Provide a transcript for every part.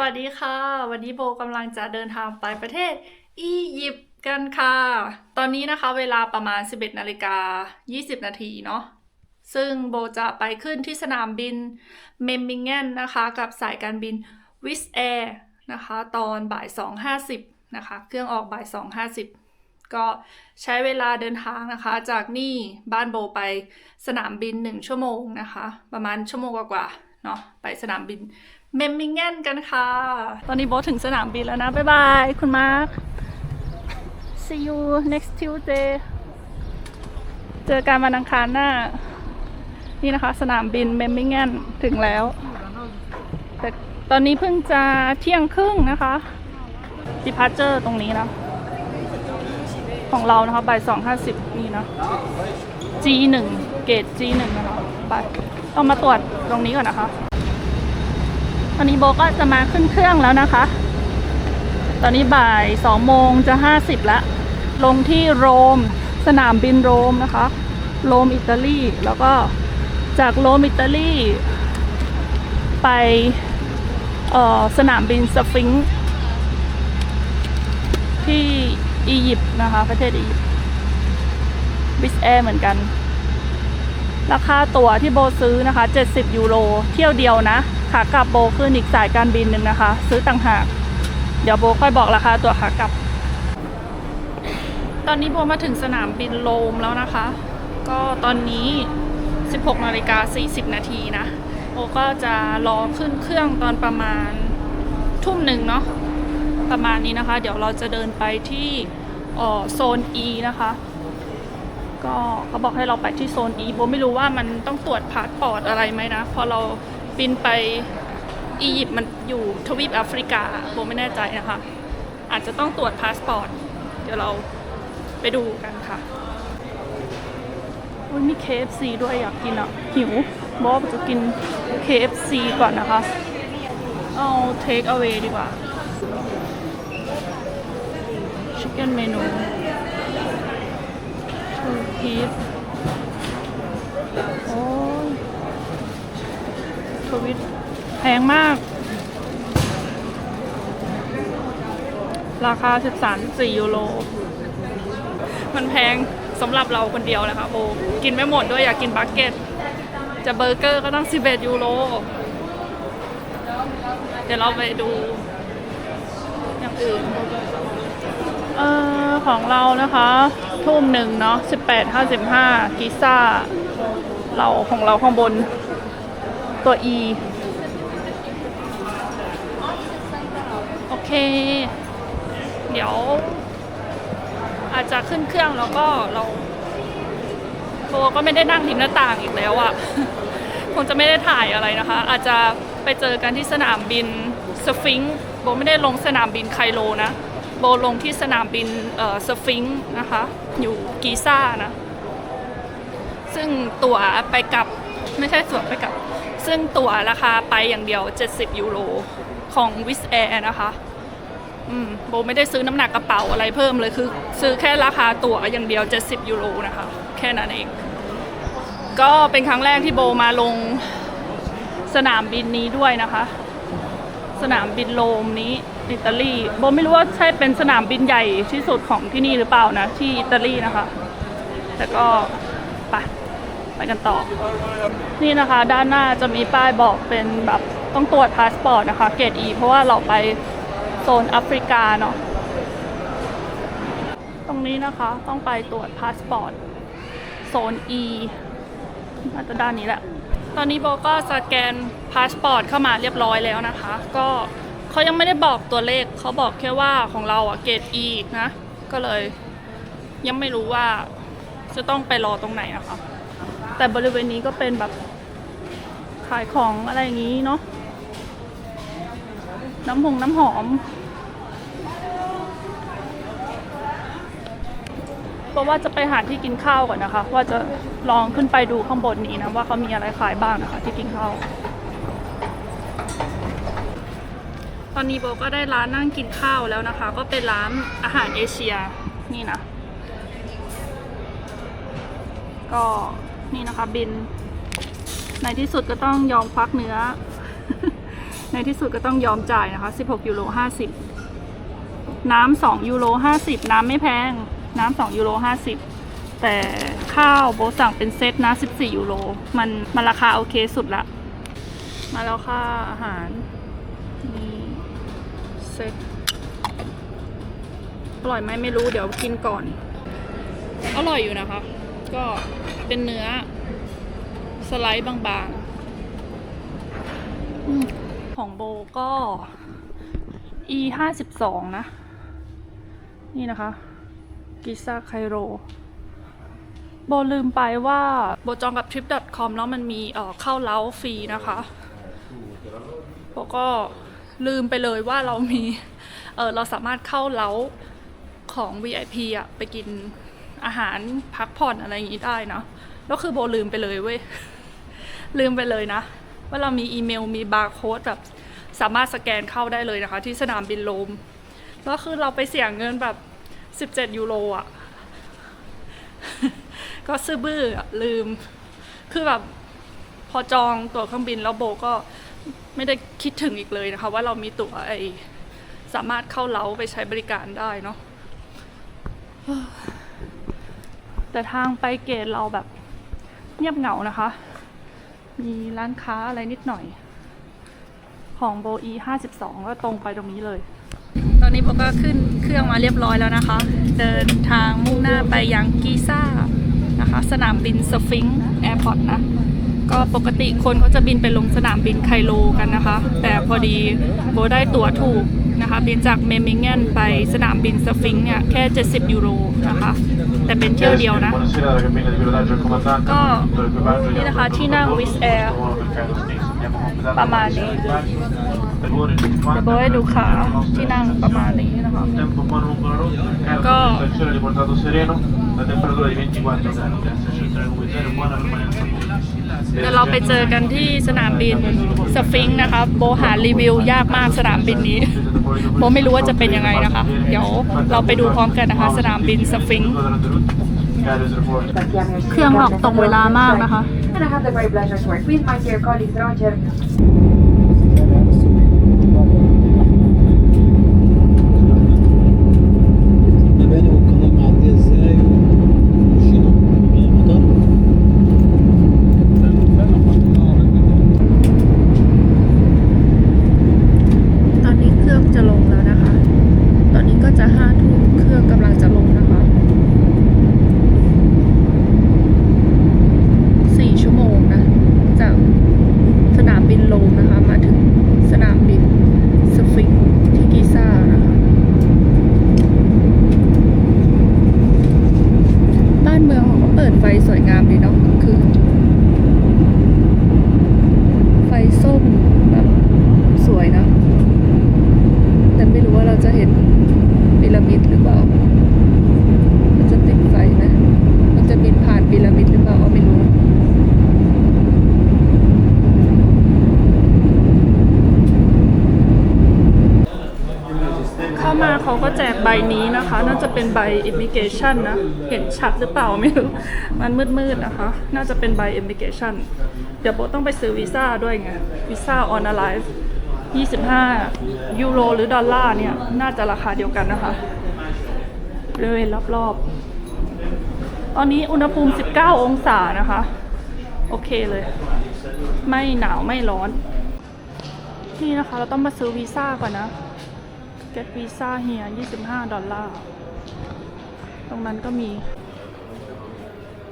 วัสดีค่ะ วันนี้โบกำลังจะเดินทางไปประเทศอียิปต์กันค่ะ ตอนนี้นะคะเวลาประมาณ 11นาฬิกา20 นาทีเนาะซึ่งโบจะไปขึ้นที่สนามบินเมมมิงเกนนะคะ กับสายการบินวิสแอร์นะคะ ตอนบ่าย 2.50นะคะ เครื่องออกบ่าย 2.50 ก็ใช้เวลาเดินทางนะคะ จากนี่บ้านโบไปสนามบิน 1 ชั่วโมงนะคะ ประมาณชั่วโมงกว่าๆเนาะไปสนามบิน เมมมิงเกนกันค่ะ ตอนนี้โบถึงสนามบินแล้วนะ บ๊ายบาย คุณมาร์ค see you next Tuesday เจอกันวันอังคารหน้า นี่นะคะ สนามบินเมมมิงเกนถึงแล้ว แต่ตอนนี้เพิ่งจะเที่ยงครึ่งนะคะ departure ตรงนี้นะ ของเรานะคะบ่ายสองห้าสิบนี่นะ G1 เกต G1 นะคะ ไปต้องมาตรวจตรงนี้ก่อนนะคะ ตอนนี้โบก็จะมาขึ้นเครื่องแล้วนะคะ ตอนนี้บ่ายสองโมงจะห้าสิบแล้วลงที่โรม สนามบินโรมนะคะ โรมอิตาลีแล้วก็จากโรมอิตาลีไปออสนามบินสฟิงค์ที่อียิปต์นะคะ ประเทศอียิปต์บิสแอร์เหมือนกัน ราคาตั๋วที่โบซื้อนะคะ 70 ยูโร เที่ยวเดียวนะ ขากลับโบขึ้นอีกสายการบินหนึ่งนะคะ ซื้อต่างหาก เดี๋ยวโบค่อยบอกราคาตั๋วขากลับ ตอนนี้โบมาถึงสนามบินโรมแล้วนะคะ ก็ตอนนี้ 16นาฬิกา40 นาทีนะ โบก็จะรอขึ้นเครื่องตอนประมาณทุ่มหนึ่งเนาะ ประมาณนี้นะคะ เดี๋ยวเราจะเดินไปที่ออโซน E นะคะ ก็เขาบอกให้เราไปที่โซน E โบไม่รู้ว่ามันต้องตรวจพาสปอร์ตอะไรไหมนะ พอเราบินไปอียิปต์มันอยู่ทวีปแอฟริกาโบไม่แน่ใจนะคะ อาจจะต้องตรวจพาสปอร์ต เดี๋ยวเราไปดูกันค่ะโอ้ยมี KFC ด้วยอยากกินอะ หิวบอกจะกิน KFC ก่อนนะคะ เอา take away ดีกว่า chicken menu two piece โอ้ยทวิตแพงมาก ราคา 13-14ยูโร มันแพงสำหรับเราคนเดียวนะคะโบกินไม่หมดด้วยอยากกินบักเก็ต จะเบอร์เกอร์ก็ต้อง 11 ยูโร เดี๋ยวเราไปดูอย่างอื่น เออของเรานะคะ ทุ่มหนึ่งเนาะสิบแปดห้าสิบห้ากิซ่า เราของเราข้างบน ตัว E โอเค เดี๋ยว อาจจะขึ้นเครื่องแล้วก็เราโบก็ไม่ได้นั่งริมหน้าต่างอีกแล้วอะ่ะ คงจะไม่ได้ถ่ายอะไรนะคะ อาจจะไปเจอกันที่สนามบินสฟิงค์โบไม่ได้ลงสนามบินไคโรนะ ลงที่สนามบินเออสฟิงค์นะคะ อยู่กีซ่านะ ซึ่งตั๋วไปกลับไม่ใช่ตั๋วไปกลับ ซึ่งตั๋วราคาไปอย่างเดียว 70 ยูโรของวิสแอร์นะคะอืมโบไม่ได้ซื้อน้ำหนักกระเป๋าอะไรเพิ่มเลยคือ ซื้อแค่ราคาตั๋วอย่างเดียว 70 ยูโรนะคะ แค่นั้นเอง ก็เป็นครั้งแรกที่โบมาลงสนามบินนี้ด้วยนะคะ สนามบินโรมนี้ อิตาลีโบไม่รู้ว่าใช่เป็นสนามบินใหญ่ที่สุดของที่นี่หรือเปล่านะ ที่อิตาลีนะคะ แต่ก็ไปไปกันต่อ นี่นะคะ ด้านหน้าจะมีป้ายบอกเป็นแบบต้องตรวจพาสปอร์ตนะคะ เกรด E เพราะว่าเราไปโซนแอฟริกาเนาะตรงนี้นะคะต้องไปตรวจพาสปอร์ตโซน E น่าจะด้านนี้แหละ ตอนนี้โบก็สแกนพาสปอร์ตเข้ามาเรียบร้อยแล้วนะคะ ก็ เขายังไม่ได้บอกตัวเลขเขาบอกแค่ว่าของเราอะเกรด E นะ ก็เลยยังไม่รู้ว่าจะต้องไปรอตรงไหนนะคะ แต่บริเวณนี้ก็เป็นแบบขายของอะไรอย่างนี้เนาะน้ำหงน้ำหอม เพราะว่าจะไปหาที่กินข้าวก่อนนะคะ ว่าจะลองขึ้นไปดูข้างบนนี้นะ ว่าเขามีอะไรขายบ้างนะคะ ที่กินข้าว ตอนนี้โบก็ได้ร้านนั่งกินข้าวแล้วนะคะ ก็เป็นร้านอาหารเอเชียนี่นะ ก็นี่นะคะบิน ในที่สุดก็ต้องยอมควักเนื้อ ในที่สุดก็ต้องยอมจ่ายนะคะ 16ยูโร50 น้ำ2ยูโร50 น้ำไม่แพง น้ำ2ยูโร50 แต่ข้าวโบสั่งเป็นเซตนะ 14ยูโรมันมันราคาโอเคสุดละ มาแล้วค่ะอาหารนี่ เซตอร่อยไหมไม่รู้เดี๋ยวกินก่อน อร่อยอยู่นะคะ ก็เป็นเนื้อ สไลด์บางๆอมของโบก็ e ห้าสิบสองนะ นี่นะคะ กิซ่าไคโรโบลืมไปว่าโบจองกับ trip.com แล้วมันมีเอ่อเข้าเล้าฟรีนะคะโบก็ ลืมไปเลยว่าเรามีเออเราสามารถเข้าเล้าของ VIP อะไปกินอาหารพักผ่อนอะไรอย่างนี้ได้นะแล้วคือโบลืมไปเลยเว้ย ลืมไปเลยนะ ว่าเรามีอีเมลมีบาร์โค้ดแบบสามารถสแกนเข้าได้เลยนะคะ ที่สนามบินโลมแล้วคือเราไปเสี่ยงเงินแบบ 17 ยูโรอะก็ซื่อบื้อลืม คือแบบพอจองตั๋วเครื่องบินแล้วโบก็ ไม่ได้คิดถึงอีกเลยนะคะ ว่าเรามีตั๋วไอสามารถเข้าเล้าไปใช้บริการได้เนาะแต่ทางไปเกตเราแบบเงียบเหงานะคะ มีร้านค้าอะไรนิดหน่อย ของโบอี52 ก็ตรงไปตรงนี้เลย ตอนนี้โบก็ขึ้นเครื่องมาเรียบร้อยแล้วนะคะ เดินทางมุ่งหน้าไปยังกีซ่านะคะ สนามบินสฟิงค์แอร์พอร์ตนะ ก็ปกติคนเขาจะบินไปลงสนามบินไคโลกันนะคะ แต่พอดีโบได้ตั๋วถูกนะคะบินจากเมมิงเกนไปสนามบินสฟิงเนี่ยแค่ 70 ยูโรนะคะ แต่เป็นเที่ยวเดียวนะ Buonasera dalla cabina di pilotaggio al comandante. Go. tutto l'equipaggio นี่นะคะที่นั่ง buon Wizz lavoro Air per Cairo State. Abbiamo completato ประมาณนี้ per ore 50. เดี๋ยวโบให้ดูขาที่นั่งประมาณนี้นะคะ Tempo buono lungo la La temperatura di 24เดี๋ยวเราไปเจอกันที่สนามบินสฟิงค์นะคะโบหารีวิวยากมากสนามบินนี้โบไม่รู้ว่าจะเป็นยังไงนะคะ เดี๋ยวเราไปดูพร้อมกันนะคะ สนามบินสฟิงค์เครื่องออกตรงเวลามากนะคะ ใบ immigration นะ เห็นชัดหรือเปล่าไม่รู้ มันมืดๆนะคะ น่าจะเป็นใบ immigration เดี๋ยวโบต้องไปซื้อวีซ่าด้วยไง วีซ่า on arrive 25 ยูโรหรือดอลลาร์เนี่ย น่าจะราคาเดียวกันนะคะบริเวณรอบๆ ตอนนี้อุณหภูมิ 19 องศานะคะ โอเคเลย ไม่หนาวไม่ร้อน นี่นะคะ เราต้องมาซื้อวีซ่าก่อนนะ get visa here 25 ดอลลาร์ รงนั้นก็มี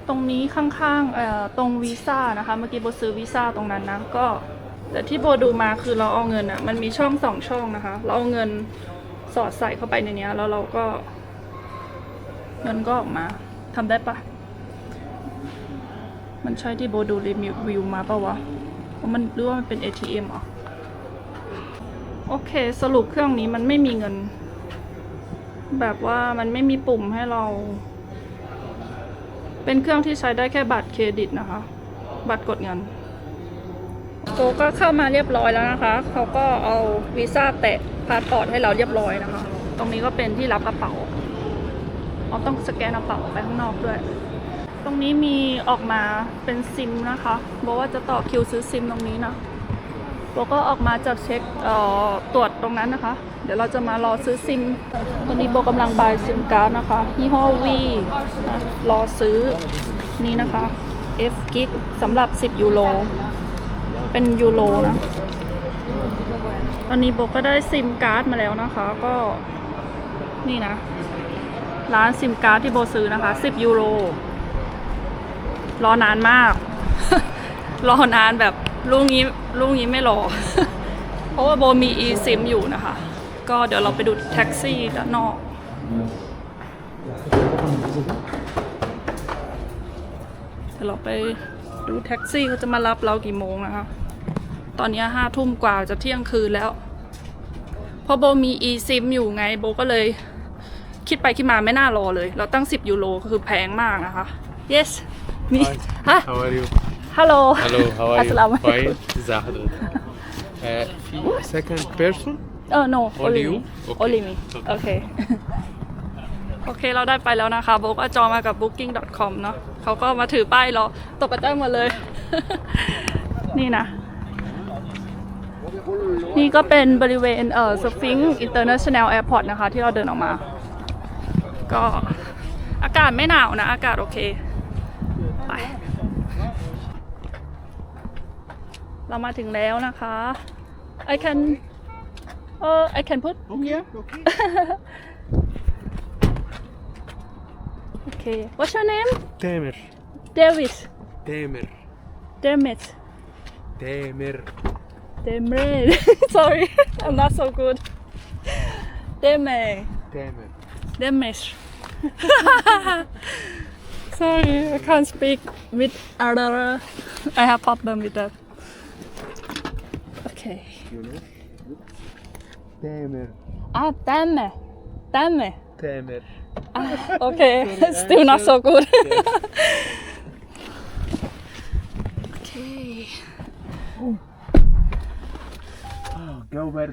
ตรงนี้ข้างๆเอ่อตรงวีซ่านะคะ เมื่อกี้โบซื้อวีซ่าตรงนั้นนะก็ แต่ที่โบดูมาคือเราเอาเงินอะมันมีช่องสองช่องนะคะ เราเอาเงินสอดใส่เข้าไปในนี้แล้วเราก็ เงินก็ออกมาทำได้ปะมันใช่ที่โบดูรีวิวมาปะวะว่ามันหรือว่ามันเป็น ATM เหรอโอเค สรุปเครื่องนี้มันไม่มีเงิน แบบว่ามันไม่มีปุ่มให้เรา เป็นเครื่องที่ใช้ได้แค่บัตรเครดิตนะคะ บัตรกดเงินโกก็เข้ามาเรียบร้อยแล้วนะคะ เขาก็เอาวีซ่าแตะพาสปอร์ตให้เราเรียบร้อยนะคะ ตรงนี้ก็เป็นที่รับกระเป๋าเราต้องสแกนกระเป๋าไปข้างนอกด้วย ตรงนี้มีออกมาเป็นซิมนะคะ บอกว่าจะต่อคิวซื้อซิมตรงนี้นะ โบก็ออกมาจากเช็คตรวจตรงนั้นนะคะ เดี๋ยวเราจะมารอซื้อซิม ตอนนี้โบกำลังบายซิมการ์ดนะคะยี่ห้อวีรอซื้อนี่นะคะ F g i g สำหรับ 10 ยูโร เป็นยูโรนะ ตอนนี้โบก็ได้ซิมการ์ดมาแล้วนะคะ ก็นี่นะ ร้านซิมการ์ดที่โบซื้อนะคะ 10 ยูโร รอนานมาก รอนานแบบ ลูกนี้ลูกนี้ไม่รอ เพราะว่าโบมี eSIM อยู่นะคะ ก็เดี๋ยวเราไปดูแท็กซี่ด้านนอก เดี๋ยวเราไปดูแท็กซี่เขาจะมารับเรากี่โมงนะคะ ตอนนี้ห้าทุ่มกว่าจะเที่ยงคืนแล้ว เพราะโบมี eSIM อยู่ไงโบก็เลย คิดไปคิดมาไม่น่ารอเลย เราตั้ง 10 ยูโรก็คือแพงมากนะคะ yes มีฮะ How are you? Hello. Hello, how are Assalamu you? Fine, Zahra. Uh, second person? Oh no, only you? Okay. Only me. Okay. โอเคเราได้ไปแล้วนะคะบุ๊กจองมากับ booking.com เนาะเขาก็มาถือป้ายรอตกกระเจ้าหมดเลย นี่นะ นี่ก็เป็นบริเวณเอ่อสฟิงค์อินเตอร์เนชั่นแนลแอร์พอร์ตนะคะ ที่เราเดินออกมา ก็อากาศไม่หนาวนะ อากาศโอเค เรามาถึงแล้วนะคะ I can เออ I can put Okay. Okay. What's your name Tamer. David Tamer. Demir it Tamer. Sorry I'm not so good Demir Demir Tamer. Sorry I can't speak with other I have problem with that Okay. You know? Ah, Temer. Temer. Temer. Ah, okay. Still not so good. yes. okay. Oh. Oh, Gilbert.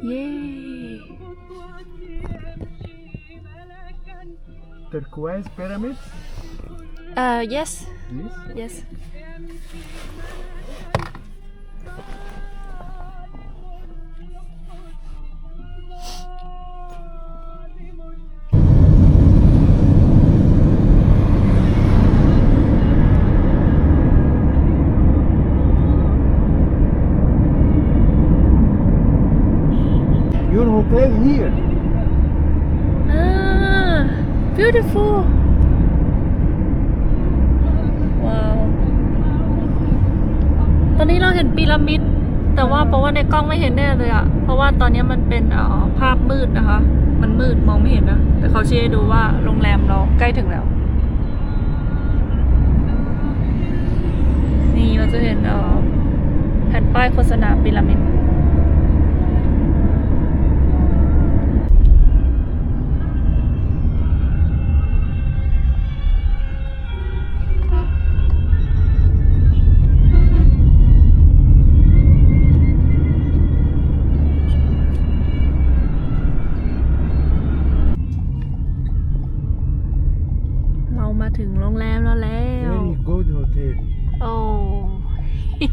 Yay! Turquoise pyramid เอ่อ yes yes yes ด แต่ว่าเพราะว่าในกล้องไม่เห็นแน่เลยอะเพราะว่าตอนนี้มันเป็นออภาพมืดนะคะ มันมืดมองไม่เห็นนะแต่เขาชี้ให้ดูว่าโรงแรมเราใกล้ถึงแล้ว นี่เราจะเห็นออแผ่นป้ายโฆษณาพีระมิด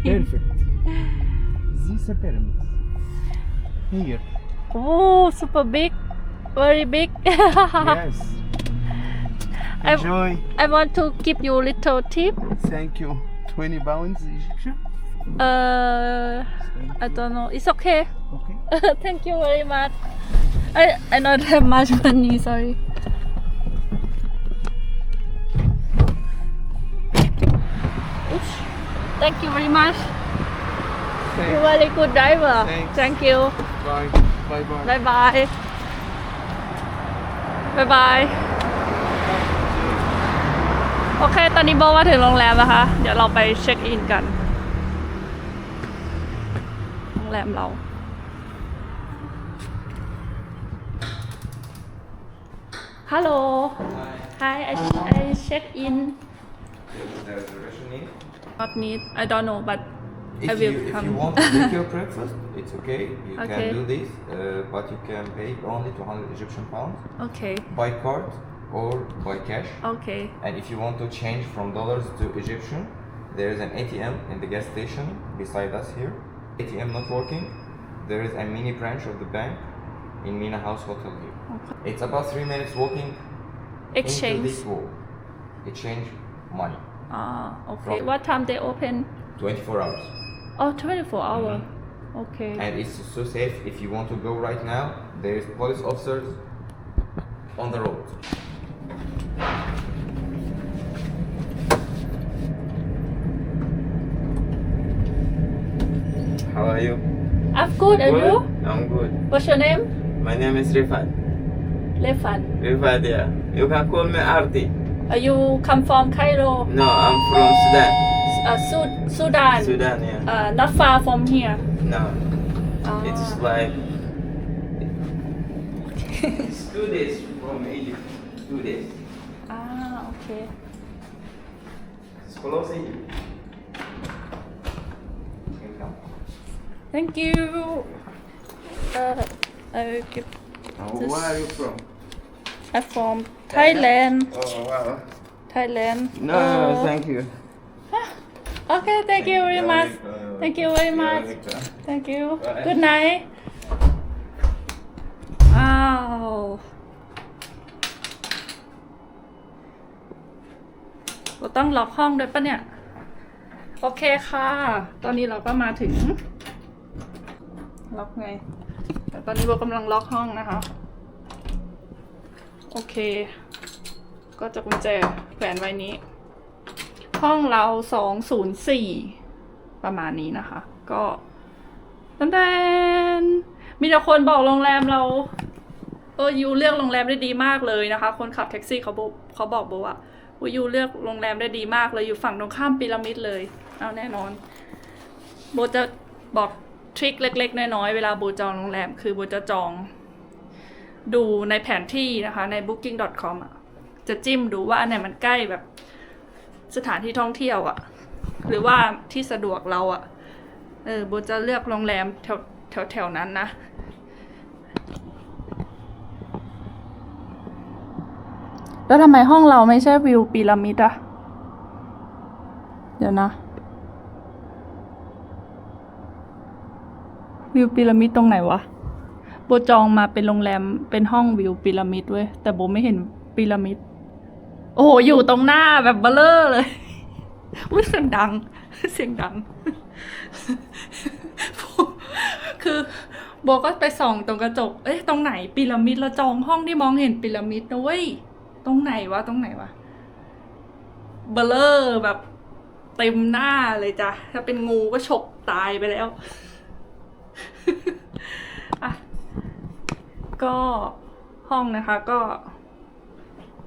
perfect. This a pyramid here Oh, super big. Very big. Yes. I, enjoy. I want to give you a little tip. Thank you. 20 pounds Egyptian uh I don't know. It's okay. Okay. Thank you very much. I I don't have much money sorry thank you very much you're very good driver Thanks. thank you bye bye bye บายบายบายบายโอเค ตอนนี้โบมาถึงโรงแรมนะคะ เดี๋ยวเราไปเช็คอินกัน โรงแรมเรา ฮัลโหล Hi I I check in not need. I don't know, but if I will you, come. If you want to make your breakfast, it's okay. You okay. can do this, uh, but you can pay only 200 Egyptian pounds. Okay. By card or by cash. Okay. And if you want to change from dollars to Egyptian, there is an ATM in the gas station beside us here. ATM not working. There is a mini branch of the bank in Mina House Hotel here. Okay. It's about three minutes walking exchange. into this wall. Exchange money. Ah, okay. From- What time they open? 24 hours. Oh, 24 hour. Mm-hmm. Okay. And it's so safe. If you want to go right now, there is police officers on the road. How are you? I'm good, and you? I'm good. What's your name? My name is Rifat. Lefan. Rifat, yeah. You can call me Arti. Uh, you come from Cairo, No, I'm from Sudan. uh, Sud- Sudan, Sudan, yeah. uh, not far from here. No, Uh, it's like it's two days from Egypt. Two days. ah, okay. It's close Egypt. Thank you. Uh, I will give. Uh, Where are you from? I'm from Thailand Oh wow. Thailand No, no, Uh, no, thank you. okay thank you very much thank you very much thank you good night อ้าว เราต้องล็อกห้องด้วยปะเนี่ย โอเคค่ะ ตอนนี้เราก็มาถึง ล็อกไง แต่ตอนนี้โบกำลังล็อกห้องนะคะ โอเค ก็จะกุญแจแขวนไว้นี้ ห้องเราสองศูนย์สี่ประมาณนี้นะคะ ก็ตันแตนมีแต่คนบอกโรงแรมเรา เออยูเลือกโรงแรมได้ดีมากเลยนะคะ คนขับแท็กซี่เขาบอกเขาบอกโบว่าว่ายูเลือกโรงแรมได้ดีมากเลยอยู่ฝั่งตรงข้ามพีระมิดเลย เอาแน่นอน โบจะบอกทริคเล็ก ๆ น้อยๆเวลาโบจองโรงแรมคือโบจะจอง ดูในแผนที่นะคะใน booking.com อะจะจิ้มดูว่าอันไหนมันใกล้แบบสถานที่ท่องเที่ยวอะ หรือว่าที่สะดวกเราอะ เออโบจะเลือกโรงแรมแถวแถวแถวนั้นนะ แล้วทำไมห้องเราไม่ใช่วิวพีระมิดอะเดี๋ยวนะ วิวพีระมิดตรงไหนวะ โบจองมาเป็นโรงแรมเป็นห้องวิวพีระมิดเว้ยแต่โบไม่เห็นพีระมิด โอ้โห อยู่ตรงหน้าแบบเบลเลอร์เลยอุ้ยเสียงดัง เสียงดัง คือโบก็ไปส่องตรงกระจก เอ๊ะตรงไหนพีระมิดเราจองห้องที่มองเห็นพีระมิดนะเว้ยตรงไหนวะตรงไหนวะเบลเลอร์แบบเต็มหน้าเลยจ้ะ ถ้าเป็นงูก็ฉกตายไปแล้ว อะ ก็ห้องนะคะก็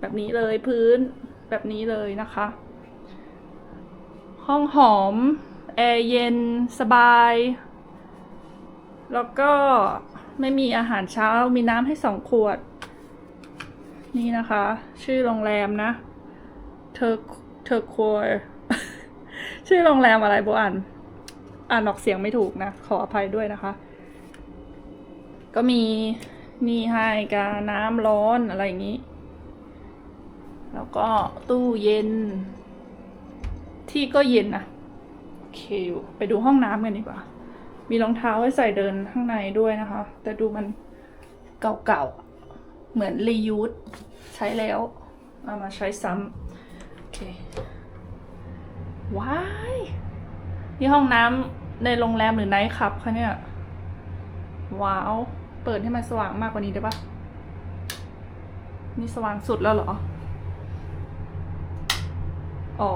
แบบนี้เลยพื้นแบบนี้เลยนะคะ ห้องหอมแอร์เย็นสบาย แล้วก็ไม่มีอาหารเช้ามีน้ำให้สองขวด นี่นะคะ ชื่อโรงแรมนะเธอเธอครัวชื่อโรงแรมอะไรโบอ่านอ่านออกเสียงไม่ถูกนะ ขออภัยด้วยนะคะ ก็มี นี่ให้กาน้ำร้อนอะไรอย่างนี้ แล้วก็ตู้เย็น ที่ก็เย็นนะโอเคไปดูห้องน้ำกันดีกว่า มีรองเท้าไว้ใส่เดินข้างในด้วยนะคะ แต่ดูมันเก่าๆ เหมือนรียูสใช้แล้ว เอามาใช้ซ้ำโอเคว้ายนี่ห้องน้ำในโรงแรมหรือไนท์คลับคะเนี่ย ว้าว เปิดให้มันสว่างมากกว่านี้ได้ปะนี่สว่างสุดแล้วเหรอ อ๋อ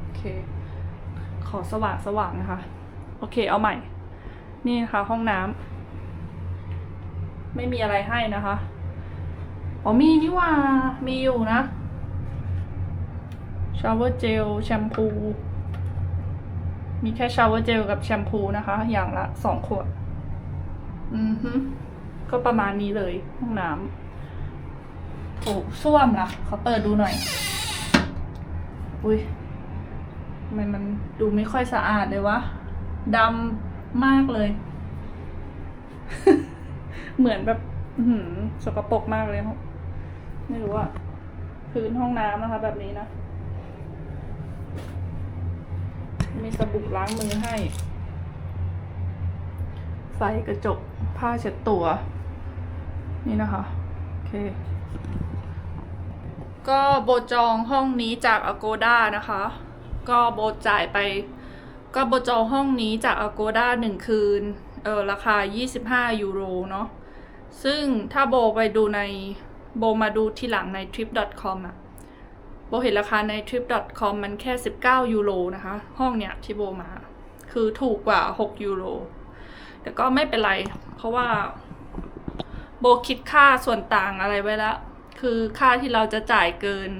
โอเค ขอสว่างสว่างนะคะ โอเค เอาใหม่ นี่นะคะ ห้องน้ำ ไม่มีอะไรให้นะคะ อ๋อมีนี่ว่า มีอยู่นะ ชาวเวอร์เจล แชมพู มีแค่ชาวเวอร์เจลกับแชมพูนะคะ อย่างละสองขวด อือฮึ ก็ประมาณนี้เลยห้องน้ำโถส้วมล่ะเขาเปิดดูหน่อย อุ้ยทำไมมันดูไม่ค่อยสะอาดเลยวะดำมากเลย เหมือนแบบอื้อหือสกปรกมากเลยไม่รู้อะพื้นห้องน้ำนะคะ แบบนี้นะมีสบู่ล้างมือให้ ไฟกระจกผ้าเช็ดตัว นี่นะคะ โอเค ก็โบจองห้องนี้จาก Agoda นะคะ ก็โบจ่ายไป ก็โบจองห้องนี้จาก Agoda หนึ่งคืน เออราคา 25 ยูโรเนาะ ซึ่งถ้าโบไปดูในโบมาดูทีหลังใน trip.com อะโบเห็นราคาใน trip.com มันแค่ 19 ยูโรนะคะ ห้องเนี้ยที่โบมา คือถูกกว่า 6 ยูโร แต่ก็ไม่เป็นไร เพราะว่า โบคิดค่าส่วนต่างอะไรไว้แล้ว คือค่าที่เราจะจ่ายเกิน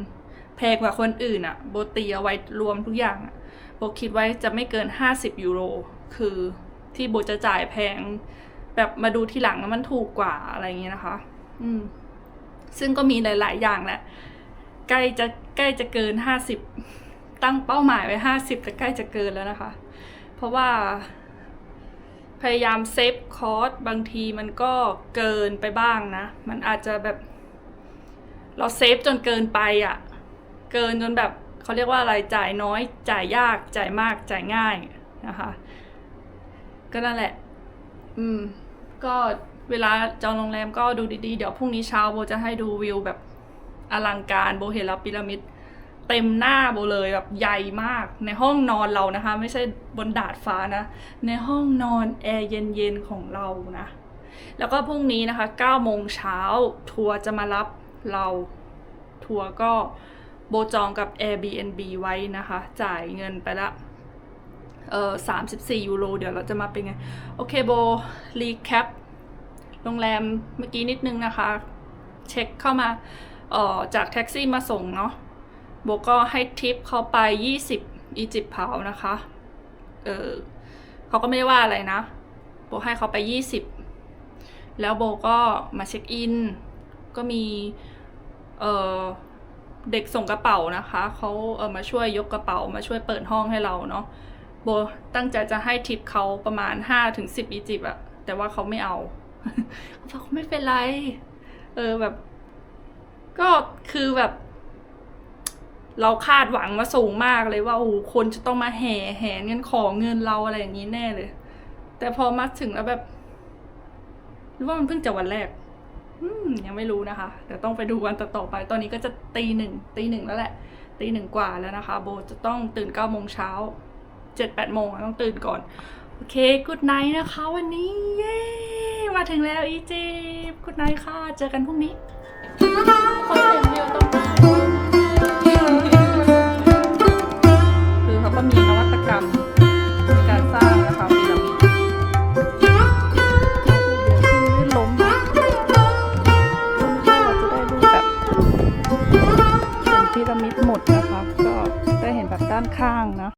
แพงกว่าคนอื่นอะโบตีเอาไว้รวมทุกอย่างอะโบคิดไว้จะไม่เกิน 50 ยูโร คือที่โบจะจ่ายแพง แบบมาดูทีหลังแล้วมันถูกกว่าอะไรอย่างเงี้ยนะคะ อืม ซึ่งก็มีหลาย ๆ อย่างแหละ ใกล้จะใกล้จะเกิน 50 ตั้งเป้าหมายไว้ 50แต่ใกล้จะเกินแล้วนะคะ เพราะว่า พยายามเซฟคอร์สบางทีมันก็เกินไปบ้างนะ มันอาจจะแบบ เราเซฟจนเกินไปอะ่ะ เกินจนแบบเขาเรียกว่าอะไรจ่ายน้อย จ่ายยาก จ่ายมาก จ่ายง่ายนะคะ ก็นั่นแหละ อืม ก็เวลาจองโรงแรมก็ดูดีๆ เดี๋ยวพรุ่งนี้เช้าโบจะให้ดูวิวแบบอลังการโบเห็นแล้วพีระมิด เต็มหน้าโบเลยแบบใหญ่มากในห้องนอนเรานะคะ ไม่ใช่บนดาดฟ้านะ ในห้องนอนแอร์เย็นๆของเรานะ แล้วก็พรุ่งนี้นะคะ9โมงเช้าทัวร์จะมารับเราทัวร์ก็โบจองกับ Airbnb ไว้นะคะ จ่ายเงินไปละเออ34ยูโร เดี๋ยวเราจะมาเป็นไง โอเคโบ รีแคป โรงแรมเมื่อกี้นิดนึงนะคะ เช็คเข้ามา เอ่อ จากแท็กซี่มาส่งเนาะ โบก็ให้ทิปเขาไป 20 อียิปต์เผานะคะ เออเขาก็ไม่ได้ว่าอะไรนะ โบให้เขาไป 20 แล้วโบก็มาเช็คอิน ก็มีเออเด็กส่งกระเป๋านะคะเขาเออมาช่วยยกกระเป๋ามาช่วยเปิดห้องให้เราเนาะโบตั้งใจจะให้ทิปเขาประมาณ 5-10 อียิปต์อะแต่ว่าเขาไม่เอาเขาบอกไม่เป็นไร เออแบบ ก็คือแบบ เราคาดหวังมาสูงมากเลยว่าโอ้โหคนจะต้องมาแห่แห่เงินขอเงินเราอะไรอย่างนี้แน่เลย แต่พอมาถึงแล้วแบบหรือว่ามันเพิ่งจะวันแรกยังไม่รู้นะคะเดี๋ยวต้องไปดูวันต่อๆไป ตอนนี้ก็จะตีหนึ่งตีหนึ่งแล้วแหละตีหนึ่งกว่าแล้วนะคะ โบจะต้องตื่นเก้าโมงเช้าเจ็ดแปดโมงต้องตื่นก่อน โอเคกูดไนท์นะคะ วันนี้เย้มาถึงแล้วอีจิปต์กูดไนท์ค่ะ เจอกันพรุ่งนี้ขอเสียงเดียวต้องมา กรรมในการสร้างนะคะพีระมิดเดี๋ยวขึ้นลื่นล้มนะเราจะได้ดูแบบเห็นพีระมิดหมดนะคะก็ได้เห็นแบบด้านข้างนะ